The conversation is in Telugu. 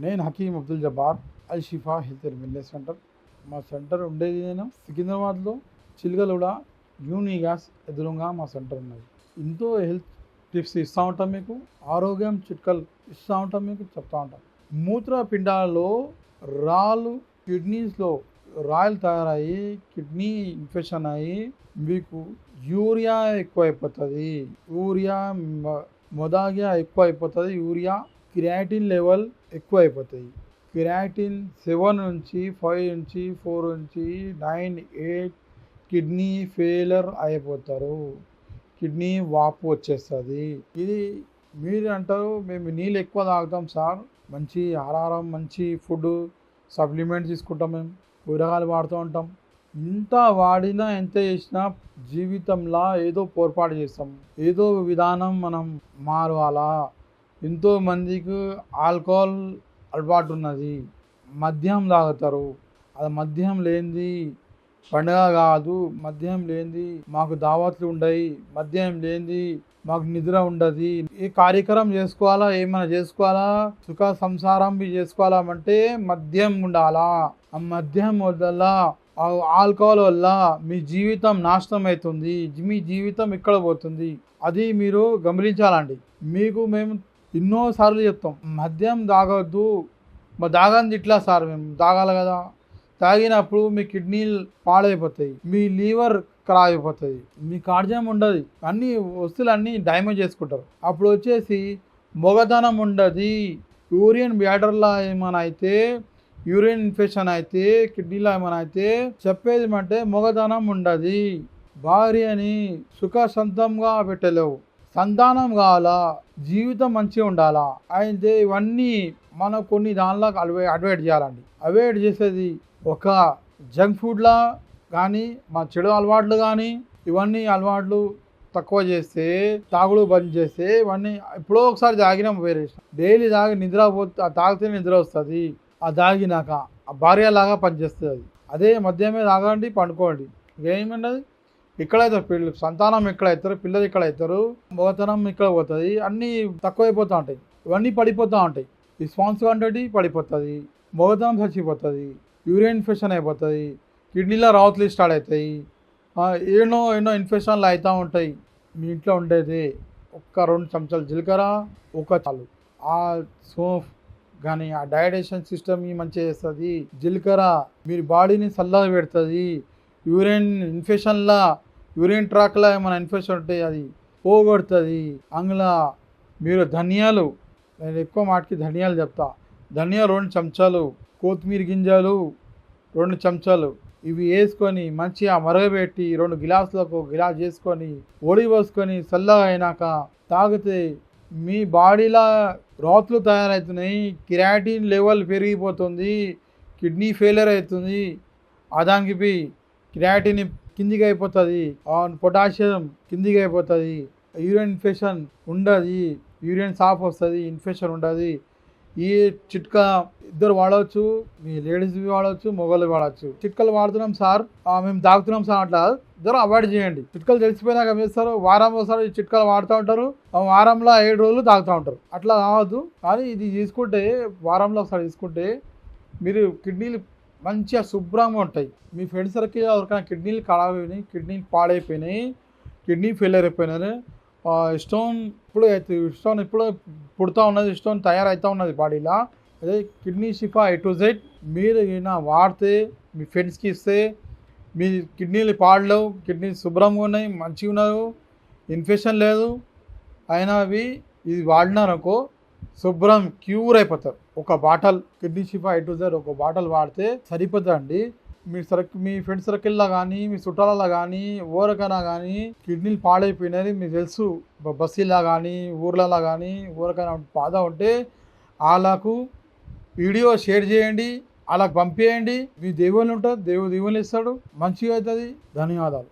నేను Hakim Abdul Jabbar Al Shifa health and wellness centre. మా సెంటర్ ఉండేది నేను సికింద్రాబాద్లో చిలుకలూడ యూని గ్యాస్ ఎదురుగా మా సెంటర్ ఉన్నది. ఎంతో హెల్త్ టిప్స్ ఇస్తూ ఉంటాం మీకు ఆరోగ్యం చిట్కలు ఇస్తూ ఉంటాం మీకు చెప్తా ఉంటాం. మూత్రపిండాలలో రాళ్ళు కిడ్నీస్లో రాయలు తయారయ్యి కిడ్నీ ఇన్ఫెక్షన్ అయ్యి మీకు యూరియా ఎక్కువ అయిపోతుంది యూరియా మ- ఎక్కువ అయిపోతుంది యూరియా క్రియాటిన్ లెవెల్ ఎక్కువ అయిపోతాయి క్రియాటిన్ సెవెన్ నుంచి ఫైవ్ నుంచి ఫోర్ నుంచి నైన్ ఎయిట్ కిడ్నీ ఫెయిలర్ అయిపోతారు. కిడ్నీ వాపు వచ్చేస్తుంది. ఇది మీరు అంటారు మేము నీళ్ళు ఎక్కువ తాగుతాం సార్. మంచి ఆహారం మంచి ఫుడ్ సప్లిమెంట్ తీసుకుంటాం మేము. కూరగాయలు వాడుతూ ఉంటాం. ఇంత వాడినా ఎంత చేసినా జీవితంలో ఏదో పొరపాటు చేస్తాం. ఏదో విధానం మనం మారవాలా. ఎంతోమందికి ఆల్కహాల్ అలవాటు ఉన్నది. మద్యం తాగుతారు. అది మద్యం లేనిది పండుగ కాదు. మద్యం లేనిది మాకు దావత్లు ఉండయి. మద్యం లేనిది మాకు నిద్ర ఉండదు. ఏ కార్యక్రమం చేసుకోవాలా? ఏమైనా చేసుకోవాలా? సుఖ సంసారం చేసుకోవాలా చేసుకోవాలంటే మద్యం ఉండాలా? ఆ మద్యం వల్ల ఆ ఆల్కహాల్ వల్ల మీ జీవితం నాశనం అవుతుంది. మీ జీవితం ఇక్కడ పోతుంది? అది మీరు గమనించాలండి. మీకు మేము ఎన్నోసార్లు చెప్తాం మద్యం తాగొద్దు మరి తాగంది ఇట్లా సార్ మేము తాగాలి కదా. తాగినప్పుడు మీ కిడ్నీలు పాడైపోతాయి మీ లీవర్ ఖరాబ్ అయిపోతుంది మీ కార్జం ఉండదు. అన్ని వస్తువులు అన్నీ డ్యామేజ్ చేసుకుంటారు. అప్పుడు వచ్చేసి మొగదనం ఉండదు. యూరియన్ బ్యాటర్లో ఏమైనా అయితే యూరిన్ ఇన్ఫెక్షన్ అయితే కిడ్నీలో ఏమైనా అయితే చెప్పేది అంటే మొగదనం ఉండదు భార్యని సుఖ సంతంగా పెట్టలేవు. సంతానం కావాలా? జీవితం మంచిగా ఉండాలా? అయితే ఇవన్నీ మనం కొన్ని దానిలో అలవై అవాయిడ్ చేయాలండి. అవాయిడ్ చేసేది ఒక జంక్ ఫుడ్లా కానీ మా చెడు అలవాట్లు కానీ ఇవన్నీ అలవాట్లు తక్కువ చేస్తే తాగుడు బంద్ చేస్తే ఇవన్నీ ఎప్పుడో ఒకసారి తాగినాం వేరే డైలీ తాగి నిద్ర పోతే తాగితే నిద్ర వస్తుంది. ఆ తాగినాక ఆ భార్యలాగా పనిచేస్తుంది అది. అదే మద్యమే తాగండి పండుకోండి. ఏమన్నది ఇక్కడైతారు పిల్లలు సంతానం ఇక్కడ అవుతారు పిల్లలు ఇక్కడ అవుతారు మొగతనం ఇక్కడ పోతుంది అన్నీ తక్కువైపోతూ ఉంటాయి. ఇవన్నీ పడిపోతూ ఉంటాయి. రెస్పాన్స్ క్వాంటిటీ పడిపోతుంది మొగతనం చచ్చిపోతుంది యూరిన్ ఇన్ఫెక్షన్ అయిపోతుంది కిడ్నీలో రావుతులు స్టార్ట్ అవుతాయి ఎన్నో ఎన్నో ఇన్ఫెక్షన్లు అవుతూ ఉంటాయి. మీ ఇంట్లో ఉండేది ఒక్క రెండు చెంచాలు జీలకర్ర ఒక చాలు. ఆ సోఫ్ కానీ ఆ డైజెషన్ సిస్టమ్ మంచిగా చేస్తుంది. జీలకర్ర మీరు బాడీని చల్లగా పెడుతుంది. యూరిన్ ఇన్ఫెక్షన్లా యూరిన్ ట్రాక్లో ఏమైనా ఇన్ఫెక్షన్ ఉంటే అది పోగొడుతుంది. అందులో మీరు ధనియాలు నేను ఎక్కువ మాటకి ధనియాలు చెప్తా. ధనియాలు రెండు చెంచాలు కొత్తిమీర గింజలు రెండు చెంచాలు ఇవి వేసుకొని మంచిగా మరగబెట్టి రెండు గిలాసులకు గిలాస్ చేసుకొని ఒడి పోసుకొని చల్లగా అయినాక తాగితే మీ బాడీలో రాతులు తయారవుతున్నాయి. కిరాటిన్ లెవెల్ పెరిగిపోతుంది. కిడ్నీ ఫెయిలియర్ అవుతుంది. అదానికి పోయి క్రియాటిన్ కిందికి అయిపోతుంది. పొటాషియం కిందికి అయిపోతుంది. యూరిన్ ఇన్ఫెక్షన్ ఉండదు. యూరిన్ సాఫ్ వస్తుంది ఇన్ఫెక్షన్ ఉండదు. ఈ చిట్కా ఇద్దరు వాడవచ్చు మీ లేడీస్ వాడవచ్చు మొగలు వాడవచ్చు చిట్కలు వాడుతున్నాం సార్. మేము తాగుతున్నాం సార్ అట్లా. ఇద్దరు అవాయిడ్ చేయండి. చిట్కలు తెలిసిపోయినాక ఏం చేస్తారు? వారం ఒకసారి ఈ చిట్కలు వాడుతూ ఉంటారు. వారంలో ఏడు రోజులు తాగుతూ ఉంటారు. అట్లా కావద్దు. కానీ ఇది తీసుకుంటే వారంలో ఒకసారి తీసుకుంటే మీరు కిడ్నీలు మంచిగా శుభ్రంగా ఉంటాయి. మీ ఫ్రెండ్స్ సర్కిల్ ఎవరికైనా కిడ్నీలు ఖరాబ్ కిడ్నీలు పాడైపోయినాయి కిడ్నీ ఫెయిలియర్ అయిపోయినారు స్టోన్ ఇప్పుడు స్టోన్ ఇప్పుడు పుడుతూ ఉన్నది స్టోన్ తయారవుతూ ఉన్నది బాడీలో అదే kidney Shifa A to Z మీరు నా వాడితే మీ ఫ్రెండ్స్కి ఇస్తే మీ కిడ్నీలు పాడలేవు కిడ్నీ శుభ్రంగా ఉన్నాయి మంచిగా ఉన్నారు ఇన్ఫెక్షన్ లేదు అయినా అవి ఇది వాడినారనుకో శుభ్రం క్యూర్ అయిపోతారు. ఒక bottle kidney Shifa A to ఒక బాటల్ వాడితే సరిపోతుందండి. మీ సరక్ మీ ఫ్రెండ్ సర్కిల్లో కానీ మీ చుట్టాలలో కానీ ఊరకైనా కానీ కిడ్నీలు పాడైపోయినాయి మీకు తెలుసు. బస్సీలో బస్సీలా కానీ ఊర్లలో కానీ ఊరకైనా బాధ ఉంటే వాళ్ళకు వీడియో షేర్ చేయండి వాళ్ళకు పంపేయండి. మీ దేవుళ్ళు ఉంటారు దేవుడు దేవుళ్ళు ఇస్తాడు. మంచిగా అవుతుంది. ధన్యవాదాలు.